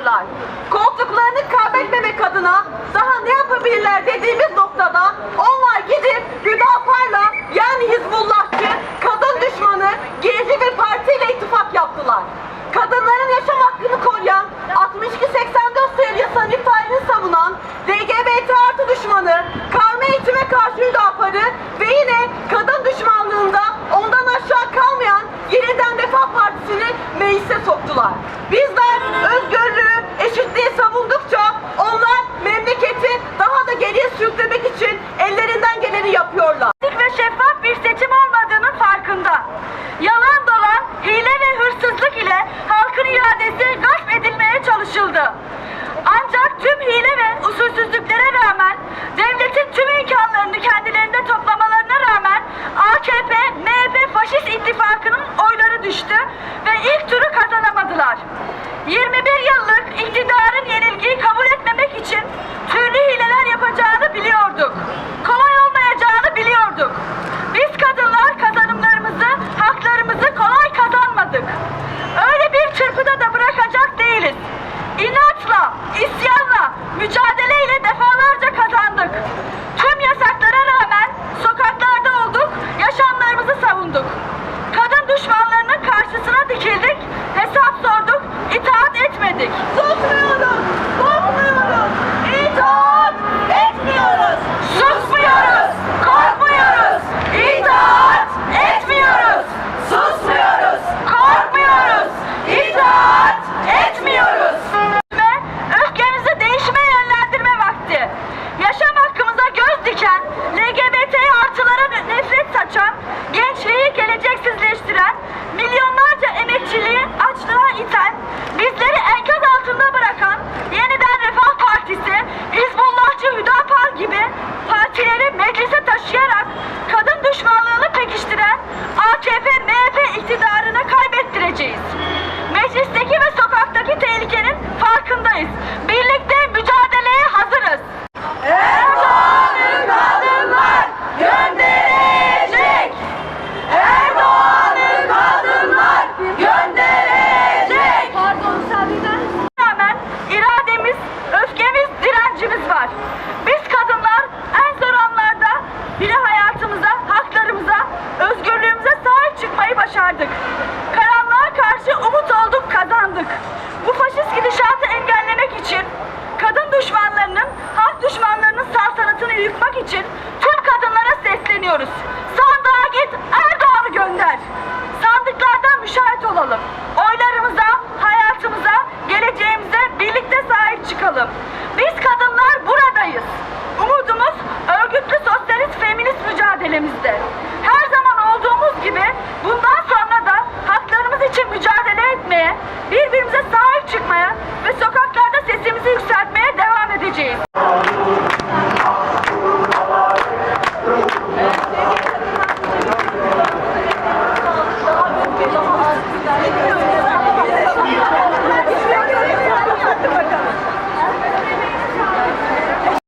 olurlar. Koltuklarını kaybetmemek adına daha ne yapabilirler dediğimiz noktada onlar gidip Hüdapar'la yani Hizbullahçı, kadın düşmanı, gerici bir partiyle ittifak yaptılar. Kadınların yaşam hakkını koruyan, 62-84 sayılı yasanın iptalini savunan, LGBT artı düşmanı, karma eğitime karşı Hüdapar'ı ve yine kadın düşmanlığında ondan aşağı kalmayan yeniden Refah Partisi'ni meclise soktular. Bizler özgür justiça mücadele tactics.